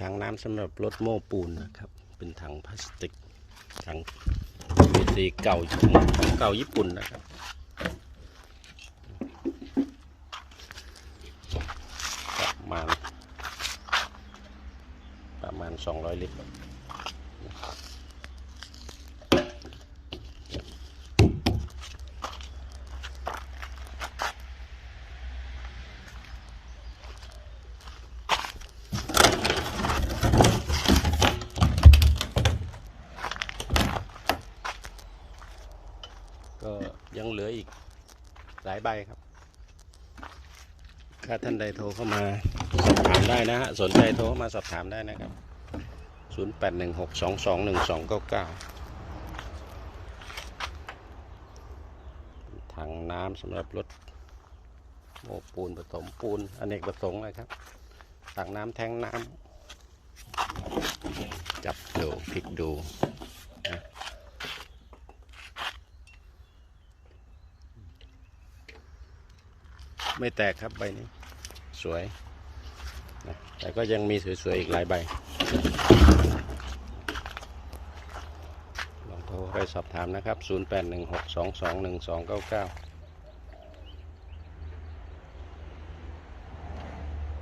ถังน้ำสำหรับรถโม้ปูนนะครับ เป็นถังพลาสติกถังพีซีเก่าเก่าญี่ปุ่นนะครับประมาณประมาณ 200 ลิตร ก็ยังเหลืออีกหลายใบครับ ถ้าท่านใดโทรเข้ามาสอบถามได้นะฮะ สนใจโทรเข้ามาสอบถามได้นะครับ 0816221299 ถังน้ำสำหรับรถโมปูนผสมปูนอเนกประสงค์เลยครับ ถังน้ำแทงน้ำจับดูพลิกดู ไม่แตกครับใบนี้ สวยนะแต่ก็ยังมีสวยๆอีกหลายใบ ลองโทรไปสอบถามนะครับ 0816221299